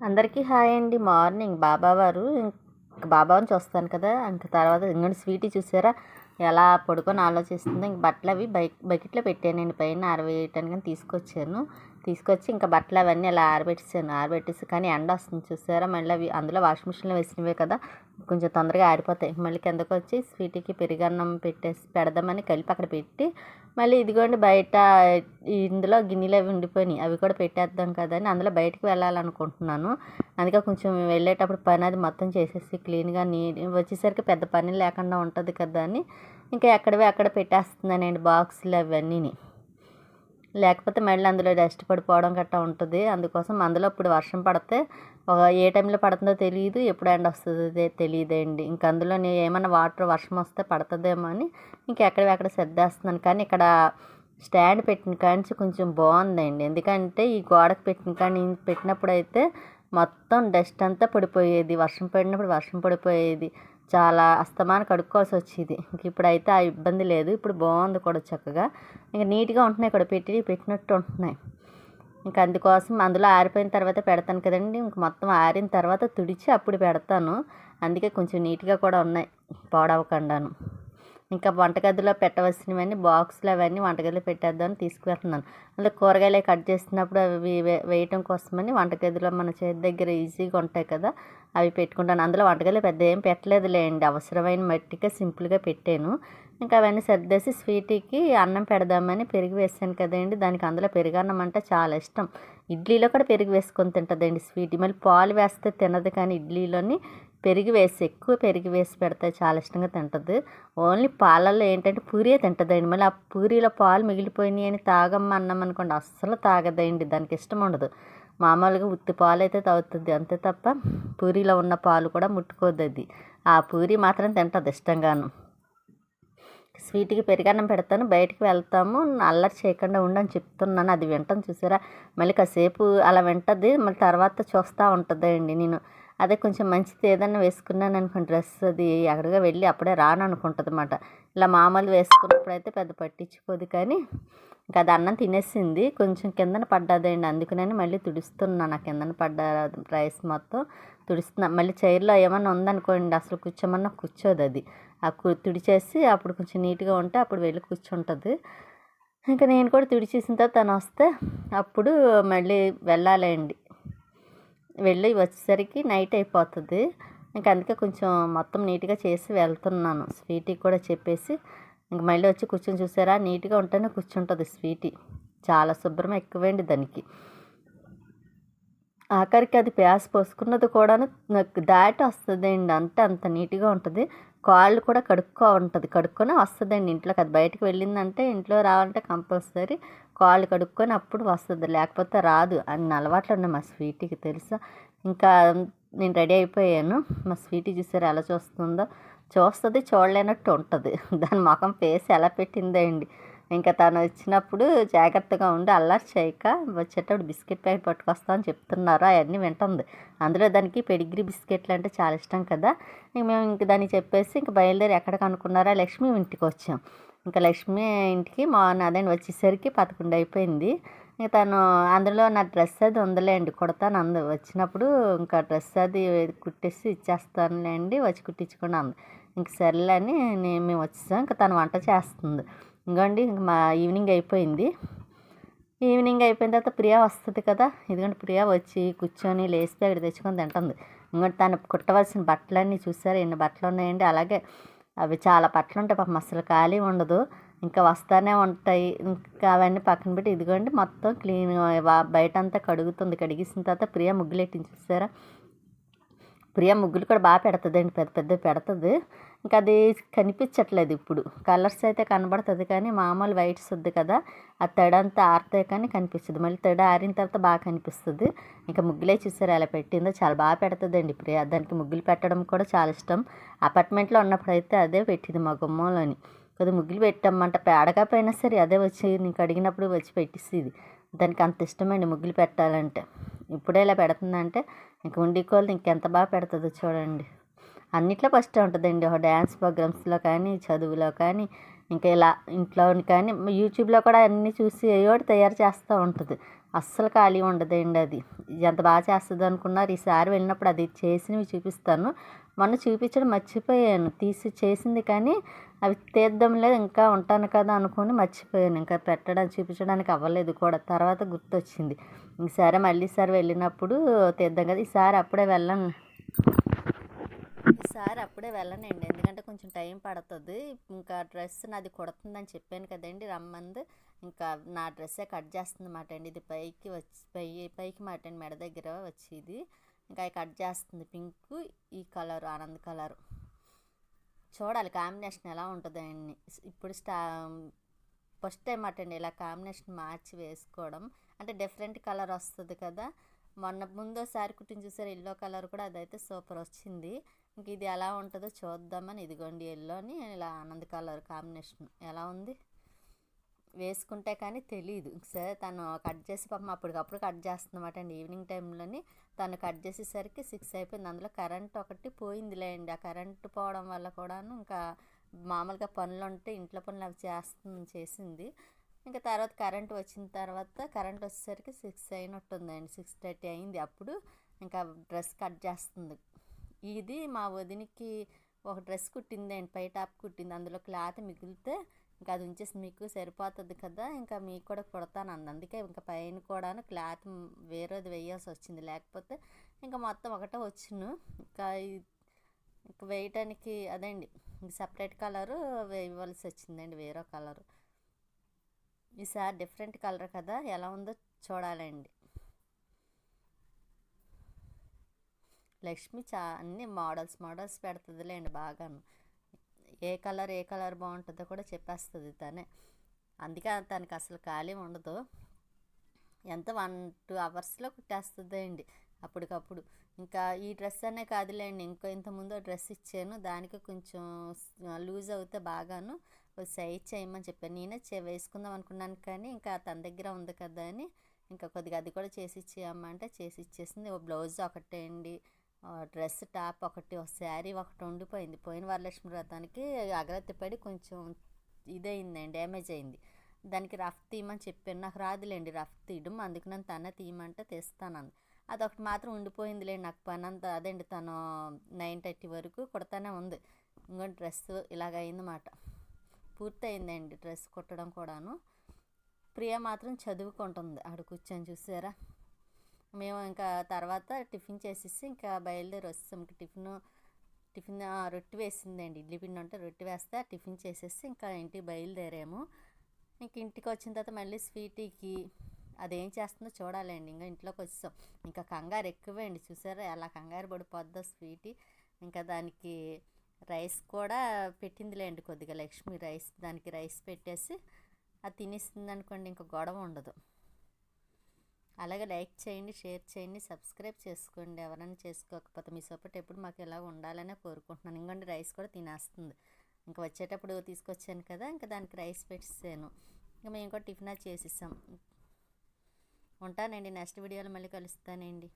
అందరికీ హాయ్ అండి. మార్నింగ్ బాబావారు ఇంక బాబాని చూస్తాను కదా. ఇంక తర్వాత ఇంకోటి స్వీటీ చూసారా? ఎలా పడుకొని ఆలోచిస్తుందో. ఇంక బట్టలు అవి బై బకెట్లో పెట్టానండి పైన ఆరవేయటానికి తీసుకొచ్చాను. తీసుకొచ్చి ఇంకా బట్టలు అవన్నీ అలా ఆరబెట్టేసాను ఆరబెట్టేసి కానీ ఎండ వస్తుంది చూసారా? మళ్ళీ అవి అందులో వాషింగ్ మిషన్లో వేసినవే కదా? కొంచెం తొందరగా ఆరిపోతాయి. మళ్ళీ కిందకు వచ్చి స్వీటీకి పెరిగన్నం పెట్టేసి పెడదామని కలిపి అక్కడ పెట్టి మళ్ళీ ఇదిగోండి బయట ఇందులో గిన్నెలు అవి ఉండిపోయినాయి. అవి కూడా పెట్టేద్దాం కదా అని అందులో బయటికి వెళ్ళాలనుకుంటున్నాను. అందుకే కొంచెం వెళ్ళేటప్పుడు పని అది మొత్తం చేసేసి క్లీన్గా నీ వచ్చేసరికి పెద్ద పని లేకుండా ఉంటుంది కదా అని ఇంకా ఎక్కడవి అక్కడ పెట్టేస్తున్నానండి బాక్సులు అవన్నీ లేకపోతే మళ్ళీ అందులో డస్ట్ పడిపోవడం గట్టా ఉంటుంది. అందుకోసం అందులో ఇప్పుడు వర్షం పడితే ఒక ఏ టైంలో పడుతుందో తెలియదు ఎప్పుడు ఎండ వస్తుందో తెలియదండి ఇంక అందులో నేను ఏమైనా వాటర్ వర్షం వస్తే పడుతుందేమో అని ఇంకెక్కడెక్కడ సర్దేస్తున్నాను. కానీ ఇక్కడ స్టాండ్ పెట్టిన కానించి కొంచెం బాగుందండి. ఎందుకంటే ఈ గోడకు పెట్టిన కానీ పెట్టినప్పుడు అయితే మొత్తం డస్ట్ అంతా పడిపోయేది. వర్షం పడినప్పుడు వర్షం పడిపోయేది. చాలా అస్తమాన కడుక్కోవాల్సి వచ్చేది ఇంక ఇప్పుడైతే ఆ ఇబ్బంది లేదు. ఇప్పుడు బాగుంది కూడా చక్కగా. ఇంకా నీట్గా ఉంటున్నాయి ఇక్కడ పెట్టి పెట్టినట్టు ఉంటున్నాయి. ఇంకా అందుకోసం అందులో ఆరిపోయిన తర్వాత పెడతాను కదండి. ఇంక మొత్తం ఆరిన తర్వాత తుడిచి అప్పుడు పెడతాను. అందుకే కొంచెం నీట్గా కూడా ఉన్నాయి పాడవకుండాను. ఇంకా వంటగదిలో పెట్టవలసినవన్నీ బాక్సులు అవన్నీ వంటగదిలో పెట్టేద్దామని తీసుకువెళ్తున్నాను. అందులో కూరగాయలు కట్ చేసినప్పుడు అవి వేయటం కోసమని వంటగదిలో మన చేతి దగ్గర ఈజీగా ఉంటాయి కదా అవి పెట్టుకుంటాను. అందులో వంటగదిలో పెద్ద ఏం పెట్టలేదులేండి అవసరమైన మట్టిగా సింపుల్గా పెట్టాను. ఇంకా అవన్నీ సర్దేసి స్వీటీకి అన్నం పెడదామని పెరుగు వేసాను కదండి. దానికి అందులో పెరుగన్నం అంటే చాలా ఇష్టం. ఇడ్లీలో కూడా పెరుగు వేసుకొని తింటుందండి స్వీట్. మళ్ళీ పాలు వేస్తే తినదు కానీ ఇడ్లీలోని పెరిగి వేసి ఎక్కువ పెరిగి వేసి పెడితే చాలా ఇష్టంగా తింటుంది. ఓన్లీ పాలల్లో ఏంటంటే పూరియే తింటుందండి. మళ్ళీ ఆ పూరీలో పాలు మిగిలిపోయినాయి అని తాగమ్మ అన్నం అనుకోండి అస్సలు తాగదండి. దానికి ఇష్టం ఉండదు. మామూలుగా ఉత్తి పాలు అయితే తాగుతుంది. అంతే తప్ప పూరీలో ఉన్న పాలు కూడా ముట్టుకోద్దు అది. ఆ పూరి మాత్రం తింటుంది ఇష్టంగాను. స్వీట్కి పెరిగన్నం పెడతాను బయటికి వెళ్తాము అల్లరి చేయకుండా ఉండని చెప్తున్నాను. అది వింటాను చూసారా? మళ్ళీ కాసేపు అలా వింటుంది. మళ్ళీ తర్వాత చూస్తూ ఉంటుంది అండి నేను. అదే కొంచెం మంచిది ఏదైనా వేసుకున్నాను అనుకోండి డ్రెస్ అది ఎక్కడిగా వెళ్ళి అప్పుడే రాను అనుకుంటుంది అనమాట ఇలా మామూలు వేసుకున్నప్పుడు అయితే పెద్ద పట్టించుకోదు కానీ ఇంకా అది అన్నం తినేసింది. కొంచెం కిందన పడ్డదండి. అందుకని మళ్ళీ తుడుస్తున్నాను ఆ కిందన పడ్డ రైస్ మొత్తం తుడుస్తున్నా. మళ్ళీ చైర్లో ఏమన్నా ఉందనుకోండి అసలు కూర్చోమన్నా కూర్చోదు అది. ఆ తుడిచేసి అప్పుడు కొంచెం నీట్గా ఉంటే అప్పుడు వెళ్ళి కూర్చుంటుంది. ఇంకా నేను కూడా తుడిచేసిన తర్వాత తను వస్తే అప్పుడు మళ్ళీ వెళ్ళాలండి. వెళ్ళి వచ్చేసరికి నైట్ అయిపోతుంది. ఇంకా అందుకే కొంచెం మొత్తం నీట్గా చేసి వెళ్తున్నాను. స్వీటీకి కూడా చెప్పేసి ఇంక మళ్ళీ వచ్చి కూర్చొని చూసారా? నీట్గా ఉంటేనే కూర్చుంటుంది స్వీటీ. చాలా శుభ్రం ఎక్కువండి దానికి. ఆఖరికి అది ప్యాస్ పోసుకున్నది కూడా నాకు దాటి వస్తుందండి. అంత అంత నీట్గా ఉంటుంది. కాళ్ళు కూడా కడుక్కో ఉంటుంది. కడుక్కొని వస్తుందండి. ఇంట్లోకి అది బయటకు వెళ్ళిందంటే ఇంట్లో రావాలంటే కంపల్సరీ కాళ్ళు కడుక్కొని అప్పుడు వస్తుంది. లేకపోతే రాదు. అన్ని అలవాట్లు ఉన్నాయి మా స్వీటీకి తెలుసా? ఇంకా నేను రెడీ అయిపోయాను. మా స్వీటీ చూసారు? ఎలా చూస్తుందో? చూస్తుంది చూడలేనట్టు ఉంటుంది. దాని ముఖం ఫేస్ ఎలా పెట్టిందో అండి. ఇంకా తను వచ్చినప్పుడు జాగ్రత్తగా ఉండి అల్లరి చేయక వచ్చేటప్పుడు బిస్కెట్ ప్యాకెట్ పట్టుకొస్తా అని చెప్తున్నారు. అవన్నీ వింటుంది. అందులో దానికి పెడిగ్రీ బిస్కెట్లు అంటే చాలా ఇష్టం కదా. ఇంక మేము ఇంక దాన్ని చెప్పేసి ఇంక బయలుదేరి ఎక్కడికి అనుకున్నారా లక్ష్మి ఇంటికి వచ్చాం. ఇంకా లక్ష్మి ఇంటికి మా అదే వచ్చేసరికి పదకొండు అయిపోయింది. ఇంకా తను అందులో నా డ్రెస్ అది ఉందిలేండి కుడతాను అందు. వచ్చినప్పుడు ఇంకా డ్రెస్ అది కుట్టేసి ఇచ్చేస్తానులేండి వచ్చి కుట్టించుకుని అంది ఇంక సర్లే అని నేను మేము వచ్చేసాం. ఇంకా తను వంట చేస్తుంది. ఇంకోండి మా ఈవినింగ్ అయిపోయింది. ఈవినింగ్ అయిపోయిన తర్వాత ప్రియా వస్తుంది కదా ఇదిగోండి ప్రియా వచ్చి కూర్చొని లేస్తే అక్కడ తెచ్చుకొని తింటుంది. ఇంకోటి తను కుట్టవలసిన బట్టలన్నీ చూసారు ఎన్ని బట్టలు ఉన్నాయండి. అలాగే అవి చాలా బట్టలు ఉంటాయి పాపం అసలు ఖాళీ ఉండదు. ఇంకా వస్తానే ఉంటాయి. ఇంకా అవన్నీ పక్కన పెట్టి ఇదిగోండి మొత్తం క్లీన్ బయట అంతా కడుగుతుంది. కడిగేసిన తర్వాత ప్రియా ముగ్గులెట్టించి చూసారా ప్రియా ముగ్గులు కూడా బాగా పెడుతుందండి. పెద్ద పెద్ద పెడుతుంది. ఇంకా అది కనిపించట్లేదు ఇప్పుడు. కలర్స్ అయితే కనబడుతుంది కానీ మామూలు వైట్స్ వద్దు కదా. ఆ తడంతా ఆరితే కానీ కనిపిస్తుంది. మళ్ళీ తడ ఆరిన తర్వాత బాగా కనిపిస్తుంది. ఇంకా ముగ్గులే చూసారు అలా పెట్టిందో? చాలా బాగా పెడుతుందండి ప్రియా. దానికి ముగ్గులు పెట్టడం కూడా చాలా ఇష్టం. అపార్ట్మెంట్లో ఉన్నప్పుడు అయితే అదే పెట్టింది మా గుమ్మంలోని. కొద్ది ముగ్గులు పెట్టామంట. పేడగా పోయినా సరే అదే వచ్చి నీకు అడిగినప్పుడు వచ్చి పెట్టిస్తుంది. దానికి అంత ఇష్టమండి ముగ్గులు పెట్టాలంటే. ఇప్పుడే ఇలా పెడుతుందంటే ఇంక ఉండి కోళ్ళు ఇంకెంత బాగా పెడుతుందో చూడండి. అన్నిట్లో ఫస్ట్ ఉంటుందండి. ఒక డ్యాన్స్ ప్రోగ్రామ్స్లో కానీ చదువులో కానీ ఇంకా ఇలా ఇంట్లో కానీ యూట్యూబ్లో కూడా అన్నీ చూసి ఏయో తయారు చేస్తూ ఉంటుంది. అస్సలు ఖాళీ ఉండదండి అది. ఎంత బాగా చేస్తుంది అనుకున్నారు ఈసారి వెళ్ళినప్పుడు అది చేసినవి చూపిస్తాను. మొన్న చూపించడం మర్చిపోయాను. తీసి చేసింది కానీ అవి తీద్దాంలేదు ఇంకా ఉంటాను కదా అనుకొని మర్చిపోయాను. ఇంకా పెట్టడం చూపించడానికి అవ్వలేదు కూడా. తర్వాత గుర్తొచ్చింది. ఈసారి మళ్ళీ ఈసారి వెళ్ళినప్పుడు తీద్దాం కదా. ఈసారి అప్పుడే వెళ్ళను. ఈసారి అప్పుడే వెళ్ళనండి. ఎందుకంటే కొంచెం టైం పడుతుంది. ఇంకా డ్రెస్ నాది కుడుతుందని చెప్పాను కదండి రమ్మంది. ఇంకా నా డ్రెస్సే కట్ చేస్తుంది మాట అండి. ఇది పైకి వచ్చి పై పైకి మాట అండి మెడ దగ్గర వచ్చి ఇది ఇంకా అది కట్ చేస్తుంది పింక్ ఈ కలర్ ఆనంద్ కలర్. చూడాలి కాంబినేషన్ ఎలా ఉంటుందో అండి. ఇప్పుడు స్టా ఫస్ట్ టైం అటండి ఇలా కాంబినేషన్ మార్చి వేసుకోవడం. అంటే డిఫరెంట్ కలర్ వస్తుంది కదా. మొన్న ముందోసారి కుట్టిన చూసారు ఎల్లో కలర్ కూడా అదైతే సూపర్ వచ్చింది. ఇంక ఇది ఎలా ఉంటుందో చూద్దామని ఇదిగోండి ఎల్లోని ఇలా ఆనంద్ కలర్ కాంబినేషన్. ఎలా ఉంది? వేసుకుంటే కానీ తెలియదు సరే తను కట్ చేసి పాపం అప్పటికప్పుడు కట్ చేస్తున్నమాట అండి. ఈవినింగ్ టైంలోని తను కట్ చేసేసరికి సిక్స్ అయిపోయింది. అందులో కరెంట్ ఒకటి పోయిందిలే అండి ఆ కరెంట్ పోవడం వల్ల కూడాను ఇంకా మామూలుగా పనులు ఉంటే ఇంట్లో పనులు అవి చేస్తుంది చేసింది. ఇంకా తర్వాత కరెంట్ వచ్చిన తర్వాత కరెంట్ వచ్చేసరికి సిక్స్ అయినట్టుందండి. సిక్స్ థర్టీ అయింది అప్పుడు. ఇంకా డ్రెస్ కట్ చేస్తుంది. ఇది మా వదినికి ఒక డ్రెస్ కుట్టిందండి పై టాప్ కుట్టింది. అందులో క్లాత్ మిగిలితే ఇంకా అది ఉంచేసి మీకు సరిపోతుంది కదా ఇంకా మీకు కూడా కుడతాను అంది. అందుకే ఇంకా పైన కూడాను క్లాత్ వేరేది వేయాల్సి వచ్చింది. లేకపోతే ఇంకా మొత్తం ఒకటే వచ్చును. ఇంకా ఇంకా వేయటానికి అదండి సపరేట్ కలరు వేయవలసి వచ్చిందండి వేరే కలరు. ఈసారి డిఫరెంట్ కలర్ కదా ఎలా ఉందో చూడాలండి. లక్ష్మి చా అన్ని మోడల్స్ మోడల్స్ పెడుతుందిలేండి బాగాను ఏ కలర్ ఏ కలర్ బాగుంటుందో కూడా చెప్పేస్తుంది తనే. అందుకే తనకి అసలు ఖాళీ ఉండదు. ఎంత వన్ టూ అవర్స్లో కుట్టేస్తుంది అండి అప్పటికప్పుడు. ఇంకా ఈ డ్రెస్ అనే కాదులేండి ఇంకో ఇంతకుముందు డ్రెస్ ఇచ్చాను. దానికి కొంచెం లూజ్ అవుతే బాగాను. సైజ్ చేయమని చెప్పాను. నేనే చే వేసుకుందాం అనుకున్నాను కానీ ఇంకా తన దగ్గర ఉంది కదా అని ఇంకా కొద్దిగా అది కూడా చేసి ఇచ్చేయమ్మంటే చేసి ఇచ్చేసింది. ఓ బ్లౌజ్ ఒకటే అండి. డ్రెస్ టాప్ ఒకటి ఒక శారీ ఒకటి ఉండిపోయింది. పోయిన వరలక్ష్మి వ్రతానికి అగరత్తి పడి కొంచెం ఇదయిందండి డ్యామేజ్ అయింది. దానికి రఫ్ తీయమని చెప్పాను నాకు రాదులేండి రఫ్ తీయడం అందుకు నేను తన తీయమంటే తెస్తాను అదొకటి మాత్రం ఉండిపోయిందిలేండి నాకు పని అంతా. అదండి తను నైన్ థర్టీ వరకు కుడతానే ఉంది. ఇంకో డ్రెస్ ఇలాగ అయిందన్నమాట పూర్తయిందండి డ్రెస్ కుట్టడం కూడాను. ప్రియ మాత్రం చదువుకుంటుంది. ఆడ కూర్చొని చూసారా? మేము ఇంకా తర్వాత టిఫిన్ చేసేసి ఇంకా బయలుదేరి వస్తాం టిఫిన్ టిఫిన్ రొట్టె వేసిందండి. ఇడ్లీ పిండి ఉంటే రొట్టె వేస్తే టిఫిన్ చేసేసి ఇంకా ఇంటికి బయలుదేరాము. ఇంక ఇంటికి వచ్చిన తర్వాత మళ్ళీ స్వీటీకి అదేం చేస్తుందో చూడాలండి. ఇంకా ఇంట్లోకి వచ్చాం ఇంకా కంగారు ఎక్కువే అండి. చూసారా? ఎలా కంగారు పడిపోద్దో స్వీటీ. ఇంకా దానికి రైస్ కూడా పెట్టిందిలేండి కొద్దిగా లక్ష్మి రైస్. దానికి రైస్ పెట్టేసి అది తినేస్తుంది అనుకోండి ఇంకా గొడవ ఉండదు. అలాగే లైక్ చేయండి షేర్ చేయండి సబ్స్క్రైబ్ చేసుకోండి. ఎవరైనా చేసుకోకపోతే మీ సపోర్ట్ ఎప్పుడు మాకు ఎలా ఉండాలనే కోరుకుంటున్నాను. ఇంకోండి రైస్ కూడా తినేస్తుంది. ఇంకా వచ్చేటప్పుడు తీసుకొచ్చాను కదా ఇంకా దానికి రైస్ పెట్టేసాను. ఇంకా మేము కూడా టిఫిన్ చేసేసాం. ఉంటానండి నెక్స్ట్ వీడియోలో మళ్ళీ కలుస్తానండి.